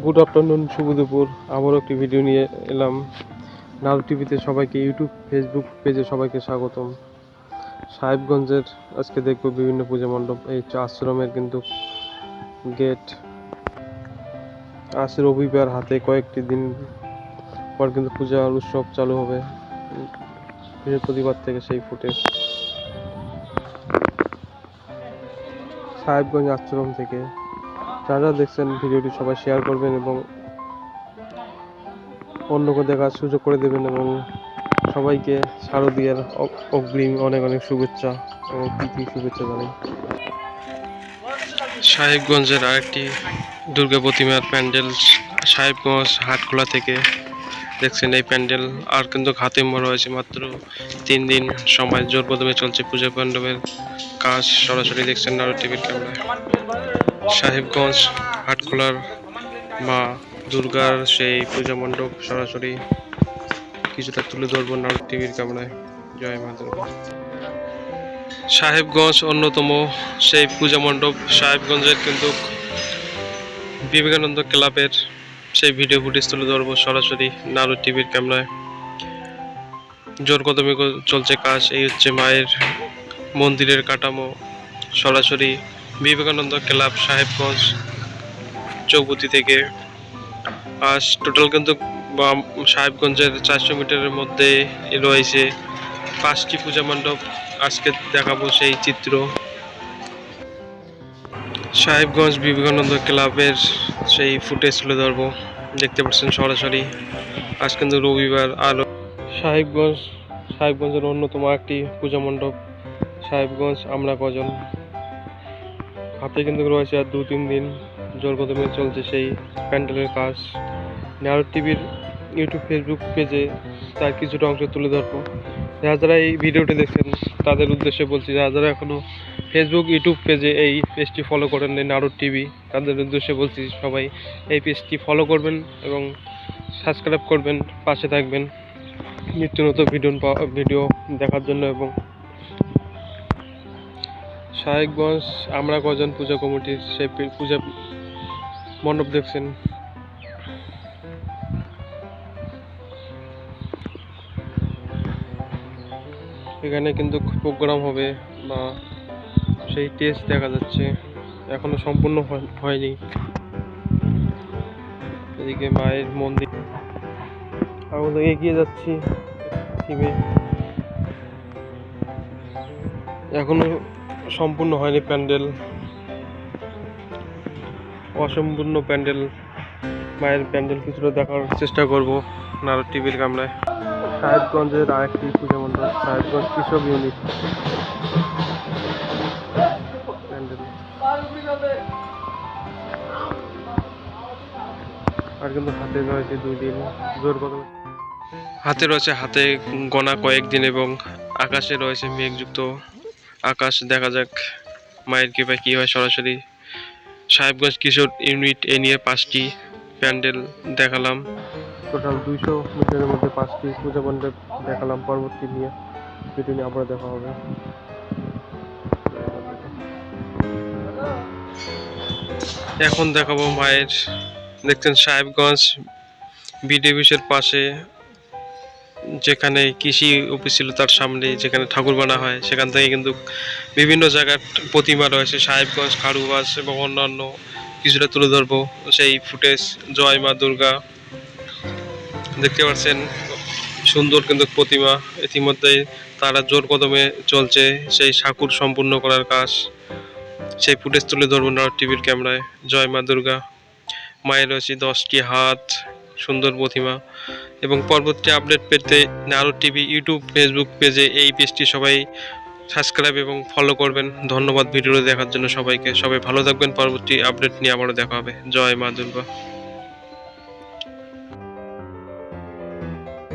Good afternoon শুভ দুপুর আবারও একটি ভিডিও নিয়ে এলাম। নাল টিভিতে সবাইকে ইউটিউব ফেসবুক পেজে সবাইকে স্বাগতম। সাহেবগঞ্জের আজকে দেখব বিভিন্ন পূজা মণ্ডপ। এই হচ্ছে আশ্রমের কিন্তু গেট আজ রবিবার, হাতে কয়েকটি দিন পর কিন্তু পূজা উৎসব চালু হবে। বৃহস্পতিবার থেকে সেই ফুটেজ সাহেবগঞ্জ আশ্রম থেকে। যারা দেখছেন ভিডিওটি সবাই শেয়ার করবেন এবং অন্যকে দেখার সুযোগ করে দেবেন এবং সবাইকে শারদীয়ার অগ্রিম অনেক অনেক শুভেচ্ছা এবং প্রীতি শুভেচ্ছা জানাই। সাহেবগঞ্জের আরেকটি দুর্গা প্রতিমার প্যান্ডেল সাহেবগঞ্জ হাটখোলা থেকে দেখছেন এই প্যান্ডেল। আর কিন্তু হাতে মরা হয়েছে মাত্র তিন দিন সময়। জোর কদমে চলছে পূজা মণ্ডপের কাজ। সরাসরি দেখছেন নারো টিভির ক্যামেরায়। সাহেবগঞ্জ, হাটখোলার মা দুর্গার সেই পূজা মণ্ডপ সরাসরি কিছুটা তুলে ধরবো নারদ টিভির ক্যামেরায় জয় মা দুর্গা। সাহেবগঞ্জ অন্যতম সেই পূজা মণ্ডপ। সাহেবগঞ্জের কিন্তু বিবেকানন্দ ক্লাবের সেই ভিডিও ফুটেজ তুলে ধরবো সরাসরি নারদ টিভির ক্যামেরায় জোর কদমে চলছে কাজ, এই হচ্ছে মায়ের মন্দিরের কাঠামো। সরাসরি বিবেকানন্দ ক্লাব সাহেবগঞ্জ চৌপতি থেকে। আজ টোটাল কিন্তু সাহেবগঞ্জের চারশো মিটারের মধ্যে রয়েছে। পাঁচটি পূজা মণ্ডপ আজকে দেখাবো সেই চিত্র। সাহেবগঞ্জ বিবেকানন্দ ক্লাবের সেই ফুটেজ তুলে ধরবো। দেখতে পাচ্ছেন সরাসরি। আজ কিন্তু রবিবার আলো। সাহেবগঞ্জ, সাহেবগঞ্জের অন্যতম একটি পূজা মণ্ডপ। সাহেবগঞ্জ আমরা কজন হাতে কিন্তু রয়েছে আর দু তিন দিন জোর কদমে চলছে সেই প্যান্ডেলের কাজ। নেওয়ার টিভির ইউটিউব, ফেসবুক পেজে তার কিছুটা অংশ তুলে ধরবো। যারা যারা এই ভিডিওটি দেখছেন, তাদের উদ্দেশ্যে বলছি, যারা যারা এখনও ফেসবুক, ইউটিউব পেজে এই পেজটি ফলো করেন নারদ টিভি, তাদের উদ্দেশ্যে বলছি সবাই এই পেজটি ফলো করবেন এবং সাবস্ক্রাইব করবেন, পাশে থাকবেন। নিত্য নতুন ভিডিও ভিডিও দেখার জন্য এবং সাহেবগঞ্জ আমরা কজন পূজা কমিটির পে- পূজা মণ্ডপ দেখছেন? এখানে কিন্তু প্রোগ্রাম হবে বা সেই টেস্ট দেখা যাচ্ছে। এখনও সম্পূর্ণ হয়- হয়নি। এদিকে মায়ের মন্দির। আমরা এগিয়ে যাচ্ছি এখনও সম্পূর্ণ হয়নি প্যান্ডেল। অসম্পূর্ণ প্যান্ডেল। মায়ের প্যান্ডেল কিছুটা দেখার চেষ্টা করব নারদ টিভির ক্যামেরায় সাহেবগঞ্জের আরেকটি পূজা মণ্ডপ, সাহেবগঞ্জ কৃষক ইউনিট। প্যান্ডেল। আর কিন্তু হাতে রয়েছে দুই দিন। জোর কত হাতে রয়েছে হাতে গোনা কয়েকদিন এবং আকাশে রয়েছে মেঘযুক্ত আকাশ দেখা যাক মায়ের কৃপায় কী হয় সরাসরি। সাহেবগঞ্জ কিশোর ইউনিট এ নিয়ে পাঁচটি প্যান্ডেল দেখালাম। টোটাল দুইশো মিটারের মধ্যে পাঁচটি পূজা মণ্ডপ দেখালাম পরবর্তী নিয়ে। সেটি নিয়ে আবার দেখা হবে। এখন দেখাবো মায়ের। দেখছেন সাহেবগঞ্জ বিডি অফিসের পাশে যেখানে কৃষি অফিস ছিল তার সামনে, যেখানে ঠাকুর বানা হয়, সেখান থেকে কিন্তু বিভিন্ন জায়গার প্রতিমা রয়েছে, সাহেবগঞ্জ, খারুবাস এবং অন্যান্য কিছুটা তুলে ধরবো। সেই ফুটেজ, জয় মা দুর্গা, দেখতে পাচ্ছেন সুন্দর কিন্তু প্রতিমা। ইতিমধ্যেই তারা জোর কদমে চলছে সেই ঠাকুর সম্পূর্ণ করার কাজ। সেই ফুটেজ তুলে ধরবো না টিভির ক্যামেরায়। জয় মা দুর্গা, মায়ের রয়েছে দশটি হাত। সুন্দর প্রতিমা। এবং পরবর্তী আপডেট পেতে নারো টিভি, ইউটিউব ফেসবুক পেজে এই পেজটি সবাই সাবস্ক্রাইব এবং ফলো করবেন। ধন্যবাদ ভিডিও দেখার জন্য সবাইকে। সবাই ভালো থাকবেন। পরবর্তী আপডেট নিয়ে আবারও দেখা হবে। জয় মা দুর্গা।